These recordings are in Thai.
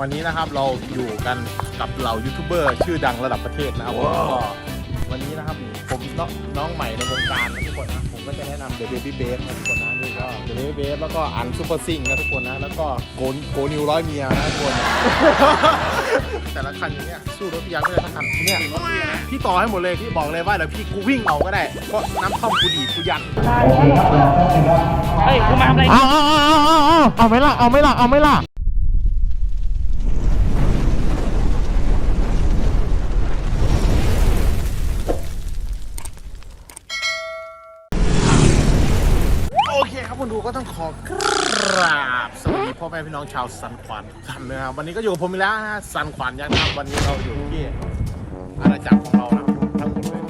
วันนี้นะครับเราอยู่กันกับเหล่ายูทูบเบอร์ชื่อดังระดับประเทศนะครับผมก็วันนี้นะครับผมน้องน้องใหม่ในวงการนะทุกคนนะผมก็จะแนะนำเดอะเบบี้เบฟนะทุกคนนะนี่ก็เดอะเบบี้เบฟแล้วก็อันซูเปอร์ซิงนะทุกคนนะแล้วก็โกนโกนิวร้อยเมียนะทุกคนแต่ละคันอย่างเงี้ยสู้รถพี่ยังไม่ได้ทั้งคันเนี่ยพี่ต่อให้หมดเลยพี่บอกเลยว่าเดี๋ยวพี่กูวิ่งเอาก็ได้เพราะน้ำท่อมกูดีดกูยันเฮ้ยกูมาทำอะไรเอาเอาเอาเอาเอาเอาไหม่ล่ะเอาไหม่ล่ะเอาไหม่ล่ะ คครับคุณดูก็ต้องขอกราบสวัสดีพ่อแม่พี่น้องชาวสันขวานทุกท่านนะครับวันนี้ก็อยู่กับผมอีกแล้วนะฮะสันขวานยันครับวันนี้เราอยู่ที่อาณาจักรของเรานะทั้งหมดเลย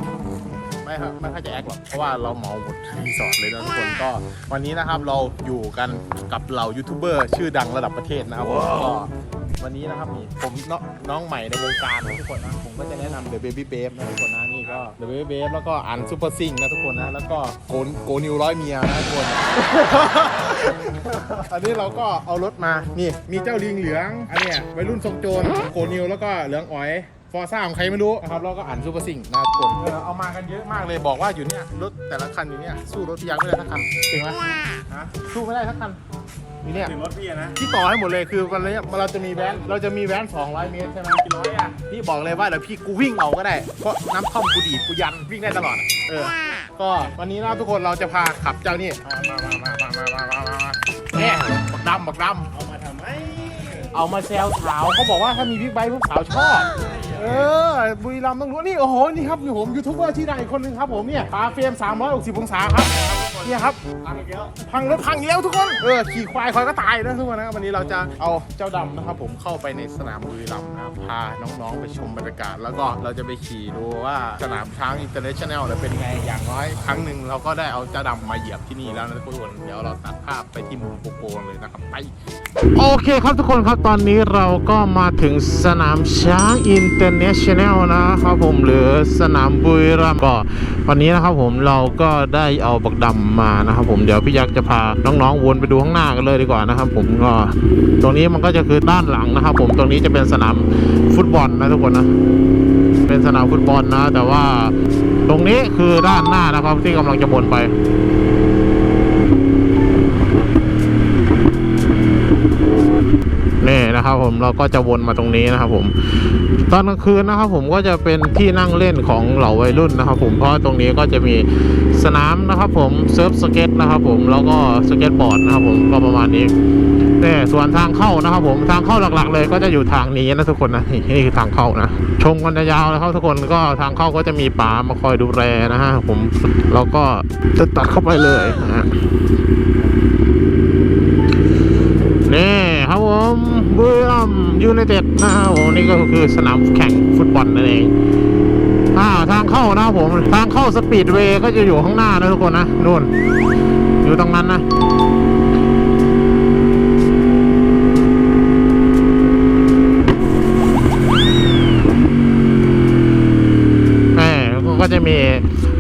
ไม่ครับไม่ค่อยจะแอคหรอกเพราะว่าเราเหมาหมดรีสอร์ทเลยนะทุกคนก็ วันนี้นะครับเราอยู่กันกับเหล่ายูทูบเบอร์ชื่อดังระดับประเทศนะครับผมก็วันนี้นะครับนี่ผมน้องน้องใหม่ในวงการนะทุกคนนะผมก็จะแนะนำเดอะเบบี้เบฟนะทุกคนนะ นี่ก็เดอะเบบี้เบฟแล้วก็อันซูเปอร์ซิงนะทุกคนนะ แล้วก็โกนโกนิวร้อยเมียนะทุกคน อันนี้เราก็เอารถมา นี่ มีเจ้าลิงเหลือง อันเนี้ยวัยรุ่นทรงโจรโกนิวแล้วก็เหลืองอ๋อยฟอร์ซ่าของใครไม่รู้นะครับแล้วก็อ่านซูเปอร์ซิงนะครับทุกคนเออเอามากันเยอะมากเลยบอกว่าอยู่เนี่ยรถแต่ละคันอยู่เนี่ยสู้รถพี่ยังไม่ได้ทักคันจริงไหมฮะสู้ไม่ได้ทักคัน อยู่เนี่ยถึงรถพี่อะนะพี่ต่อให้หมดเลยคือวันนี้เราจะมีแว้นเราจะมีแว้น200 เมตรใช่ไหมกี่ร้อยอะพี่บอกเลยว่าเดี๋ยวพี่กูวิ่งเอาก็ได้เพราะน้ำท่อมกูดีดกูยันวิ่งได้ตลอดอะเออ ก็วันนี้นะทุกคนเราจะพาขับเจ้านี่มามามามามามามามามาเนี่ยบักดำบักดำ เอามาทำไมเอามาแซวสาวเขาบอกว่าถ้ามีบิ๊กไบค์พวกสาวชอบ เออ บุรีรัมย์ต้องรู้นี่ โอ้โห นี่ครับนี่ผมยูทูบเบอร์ที่ดังอีกคนนึงครับผมเนี่ยปาเฟรม360 องศาครับ เนี่ยครับพังแล้วพังรถพังอีกแล้วทุกคนเออขี่ควายคอยก็ตายนะทุกคนนะวันนี้เราจะเอาเจ้าดำนะครับผมเข้าไปในสนามบุรีรัมย์นะครับพาน้องๆไปชมบรรยากาศ แล้วก็เราจะไปขี่ดูว่าสนามช้างอินเตอร์เนชั่นแนลเนี่ยเป็นไงอย่างน้อยครั้งหนึ่งเราก็ได้เอาเจ้าดำมาเหยียบที่นี่แล้วนะทุกคนเดี๋ยวเราตัดภาพไปที่มุมโกโก้เลยนะครับไปโอเคครับทุกคนครับตอนนี้เราก็มาถึงสนามช้างอินเตอร์เนชั่นแนลนะครับผมหรือสนามบุรีรัมย์ก็วันนี้นะครับผมเราก็ได้เอาบักดำมานะครับ ผมเดี๋ยวพี่ยักษ์จะพาน้องๆวนไปดูข้างหน้ากันเลยดีกว่านะครับ ผมก็ตรงนี้มันก็จะคือด้านหลังนะครับ ผมตรงนี้จะเป็นสนามฟุตบอลนะทุกคนนะเป็นสนามฟุตบอลนะ แต่ว่าตรงนี้คือด้านหน้านะครับที่กำลังจะวนไป นะครับผมเราก็จะวนมาตรงนี้นะครับผมตอนกลางคืนนะครับผมก็จะเป็นที่นั่งเล่นของเหล่าวัยรุ่นนะครับผมเพราะตรงนี้ก็จะมีสนามนะครับผมเซิร์ฟสเก็ตนะครับผมแล้วก็สเก็ตบอร์ดนะครับผมก็ประมาณนี้นี่ส่วนทางเข้านะครับผมทางเข้าหลักๆ เลยก็จะอยู่ทางนี้นะทุกคนนะนี่คือทางเข้านะชมกันยาวนะครับทุกคนก็ทางเข้าก็จะมีป่ามาคอยดูแลนะฮะผมเราก็จะตัดเข้าไปเลยนะฮะ นี่ครับผม บุรีรัมยูไนเต็ดนะครับผมนี่ก็คือสนามแข่งฟุตบอลนั่นเองอ่าทางเข้านะครับผม ทางเข้าสปีดเวย์ก็จะอยู่ข้างหน้านะทุกคนนะนู่นอยู่ตรงนั้นนะ แม่ก็จะมี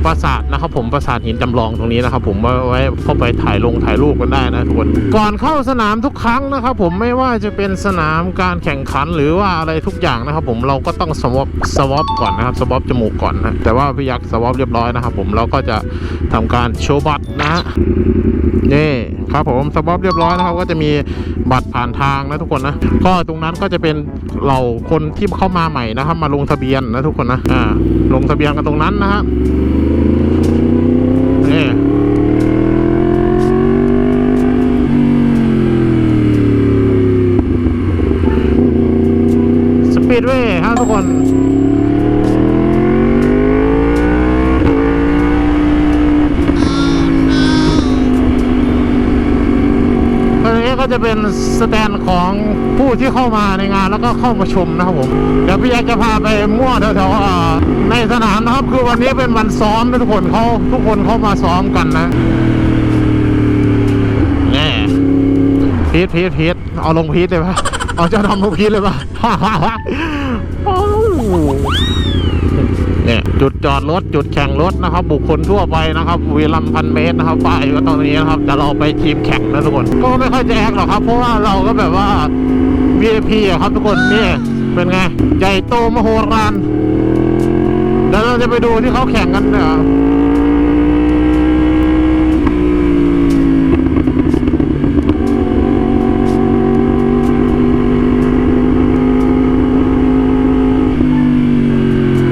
ปราสาทนะครับผมปราสาทหินจำลองตรงนี้นะครับผมไว้ไว้เข้าไปถ่ายลงถ่ายรูปกันได้นะทุกคนก่อนเข้าสนามทุกครั้งนะครับผมไม่ว่าจะเป็นสนามการแข่งขันหรือว่าอะไรทุกอย่างนะครับผมเราก็ต้องสวอปสวอปก่อนนะครับสวอปจมูกก่อนนะแต่ว่าพี่ยักษ์สวอปเรียบร้อยนะครับผมเราก็จะทำการโชว์บัตรนะฮะนี่ครับผมสวอปเรียบร้อยนะครับก็จะมีบัตรผ่านทางนะทุกคนนะก็ตรงนั้นก็จะเป็นเราคนที่เข้ามาใหม่นะครับมาลงทะเบียนนะทุกคนนะอ่าลงทะเบียนกันตรงนั้นนะฮะนี่สปีดเวย์ครับทุกคนตรงนี้ก็จะเป็นสแตนของผู้ที่เข้ามาในงานแล้วก็เข้ามาชมนะครับผม เดี๋ยวพี่แอ๊กจะพาไปมั่วแถวๆ ในสนามนะครับคือวันนี้เป็นวันซ้อมนะทุกคนเขาทุกคนเข้ามาซ้อมกันนะแน่พีทพีทพีทเอาลงพีทเลยปะเอาเจ้าดำลงพีทเลยปะโอ้เนี่ยจุดจอดรถจุดแข่งรถนะครับ บุคคลทั่วไปนะครับวีลัมพันเมตรนะครับป้ายก็ตรงนี้นะครับแต่เราไปทีมแข่งนะทุกคนก็ไม่ค่อยจะแอคหรอกครับ เพราะว่าเราก็แบบว่า VIP อะครับทุกคนนี่เป็นไงใหญ่โตมโหฬาร เดี๋ยวเราจะไปดูที่เขาแข่งกันเนี่ย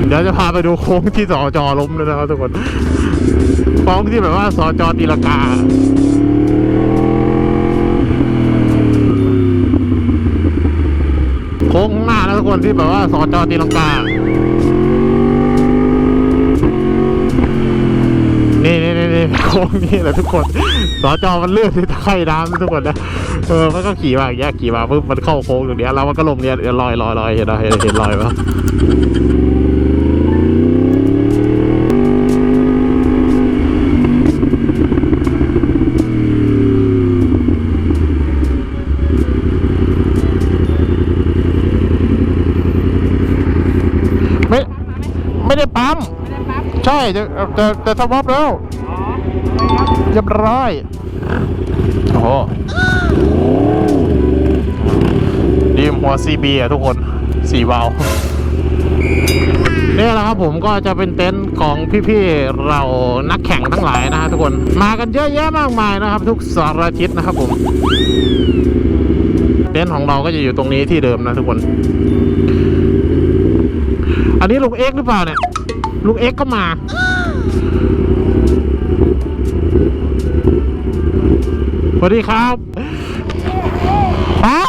เดี๋ยวจะพาไปดูโค้งที่สอจอล้มเลยนะครับทุกคนโค้งที่แบบว่าสอจอตีลากาโค้งข้างหน้านะทุกคนที่แบบว่าสอจอตีลังกา นี่นี่นี่นี่โค้งนี่แหละทุกคนสอจอมันเลื่อนที่ตะไคร่น้ำนะทุกคนนะเออมันก็ขี่มาอย่างเงี้ยขี่มาปุ๊บมันเข้าโค้งตรงเนี้ยแล้วมันก็ลงเนี่ยเดี๋ยวลอยลอยลอยเห็นไหมเห็นเห็นลอยปะไม่ไม่ได้ปั๊ม ใช่แต่แต่แต่สวอปแล้ว เรียบร้อย โอ้โหดีมหัว CB อะทุกคนสี่วาล์วนี่แหละครับผมก็จะเป็นเต็นท์ของพี่ๆเรานักแข่งทั้งหลายนะฮะทุกคนมากันเยอะแยะมากมายนะครับ ทุกสารทิศนะครับผมเต็นท์ของเราก็จะอยู่ตรงนี้ที่เดิมนะทุกคน อันนี้ลุงเอ็กหรือเปล่าเนี่ยลุงเอ็กก็มา สวัสดีครับฮะ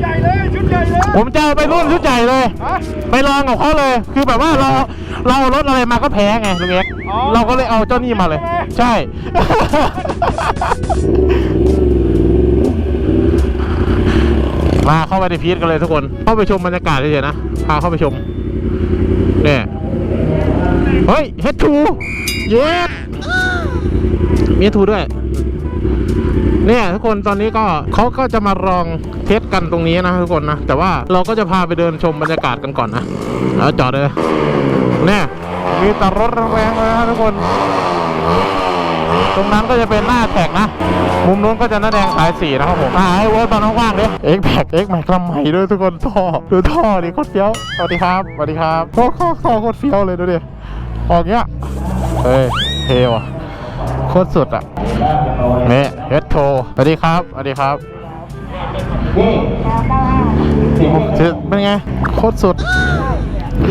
ใหญ่เลยชุดใหญ่เลยผมจะเอาไปรุ่นชุดใหญ่เลย ฮะ ไปลองกับเขาเลย คือแบบว่าเราเราเอารถอะไรมาก็แพ้ไงลุงเอ็กซ์อ๋อ เราก็เลยเอาเจ้านี่มาเลย ใช่ มาเข้าไปในพีทกันเลยทุกคน เข้าไปชมบรรยากาศเฉยๆนะ พาเข้าไปชม เนี่ย เฮ้ยเฮดทู เย้มีทูด้วย เนี่ยทุกคนตอนนี้ก็เขาก็จะมาลองเทสกันตรงนี้นะทุกคนนะ แต่ว่าเราก็จะพาไปเดินชมบรรยากาศกันก่อนนะแล้วจอดเลยเนี่ยมีแต่รถแรงเลยนะทุกคน ตรงนั้นก็จะเป็นหน้าแท็กนะ มุมนู้นก็จะหน้าแดงสายสีนะครับผมอ่าให้เวิร์ตอนว่างๆดิเอ็กแพ็กเอ็กแม็กลำใหม่ด้วยทุกคนท่อดูท่อดิโคตรเฟี้ยวสวัสดีครับสวัสดีครับโคตรโคตรท่อโคตรเฟี้ยวเลยดูดิออกเงี้ยเฮ้ยเท่ว่ะ โคตรสุดอะเนี่ยเฮดโทสวัสดีครับสวัสดีครับเป็นไง โคตรสุดเ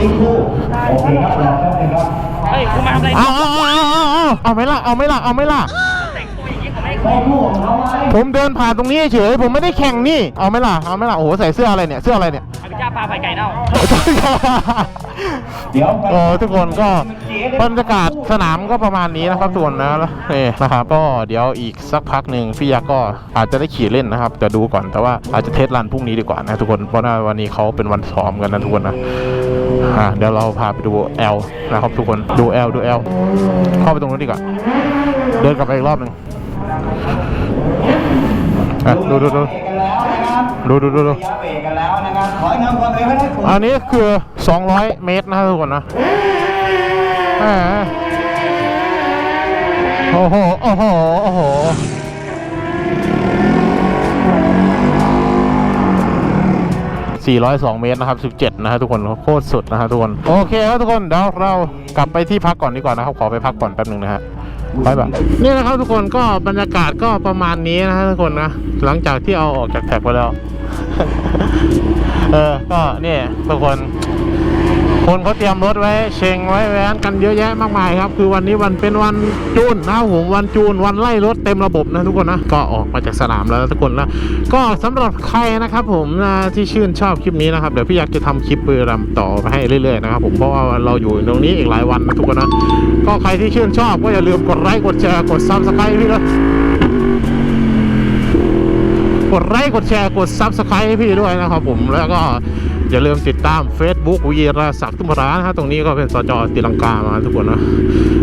ฮ้ยกูมาทำอะไรเอาเอาเอาเอาเอาเอาไหม่ล่ะเอาไหม่ล่ะเอาไหม่ล่ะ ผมไม่ผมเดินผ่านตรงนี้เฉยผมไม่ได้แข่งนี่ เอาไหม่ล่ะ เอาไหม่ล่ะ โอ้โห ใส่เสื้ออะไรเนี่ย เสื้ออะไรเนี่ยอาพิจ้าปลาไผ่ไก่เน่าโอ้ทุกคนก็บรรยากาศสนามก็ประมาณนี้นะครับทุกคนนะนี่นะครับก็เดี๋ยวอีกสักพักหนึ่งพี่ยักษ์ก็อาจจะได้ขี่เล่นนะครับจะดูก่อนแต่ว่าอาจจะเทสรันพรุ่งนี้ดีกว่านะทุกคนเพราะว่าวันนี้เขาเป็นวันซ้อมกันนะทุกคนนะอ่าเดี๋ยวเราพาไปดู L นะครับทุกคนดู L ดู L เข้าไปตรงนู้นดีกว่าเดินกลับไปอีกรอบหนึ่ง อะดูดูดูดูดูดูดูยาเบรกกันแล้วนะครับขอให้ทำความเร็วให้ได้สูงอันนี้คือ 200 เมตรนะครับทุกคนนะแหมโอ้โห โอ้โห โอ้โห402 เมตรนะครับ 17 นะฮะทุกคนโคตรสุดนะฮะทุกคน โอเคครับทุกคนเดี๋ยวเรากลับไปที่พักก่อนดีกว่านะครับ ขอไปพักก่อนแป๊บหนึ่งนะฮะ ไปแบบนี่นะครับทุกคนก็บรรยากาศก็ประมาณนี้นะฮะทุกคนนะหลังจากที่เอาออกจากแท็กไปแล้ว เออก็นี่ทุกคน คนเขาเตรียมรถไว้เชงไว้แว้นกันเยอะแยะมากมายครับ คือวันนี้วันเป็นวันจูนนะผมวันจูนวันไล่รถเต็มระบบนะทุกคนนะก็ออกมาจากสนามแล้วทุกคนนะก็สำหรับใครนะครับ ผมนะที่ชื่นชอบคลิปนี้นะครับเดี๋ยวพี่อยากจะทำคลิปบุรีรัมต่อไปให้เรื่อยๆนะครับผมเพราะว่าเราอยู่ตรงนี้อีกหลายวันนะทุกคนนะก็ใครที่ชื่นชอบก็อย่าลืมกดไลค์กดแชร์กดซับสไครต์พี่นะกดไลค์กดแชร์กดซับสไครต์ให้พี่ด้วยนะครับผมแล้วก็ อย่าลืมติดตาม Facebook วีรศักดิ์ทุมร้านะฮะตรงนี้ก็เป็นสจตีลังกามาทุกคนนะ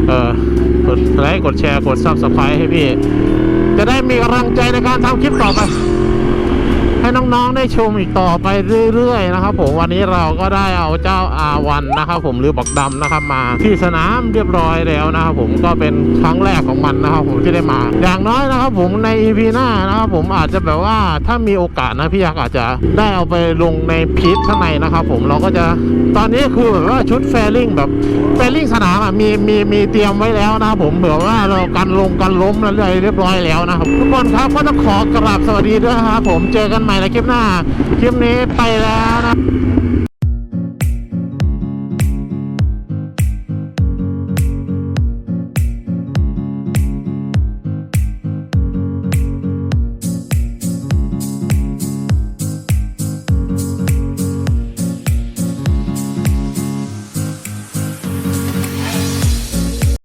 เออกดไลค์กดแชร์กดซับสไครต์ให้พี่ จะได้มีกำลังใจในการทำคลิปต่อไป ให้น้องๆได้ชมอีกต่อไปเรื่อยๆนะครับผมวันนี้เราก็ได้เอาเจ้าอาวันนะครับผมหรือบักดำนะครับมาที่สนามเรียบร้อยแล้วนะครับผมก็เป็นครั้งแรกของมันนะครับผมที่ได้มา อย่างน้อยนะครับผมใน EP หน้านะครับผมอาจจะแบบว่าถ้ามีโอกาสนะพี่ยักษ์อาจจะได้เอาไปลงในพีทข้างในนะครับผมเราก็จะตอนนี้คือแบบว่าชุดแฟริ่งแบบแฟริ่งสนามอะมีมีมีเตรียมไว้แล้วนะครับผมเผื่อว่าเรากันลงกันล้มอะไรเรียบร้อยแล้วนะครับทุกคนครับก็ต้องขอกราบสวัสดีด้วยครับผมเจอกันใหม่ใหม่ในคลิปหน้า คลิปนี้ไปแล้ว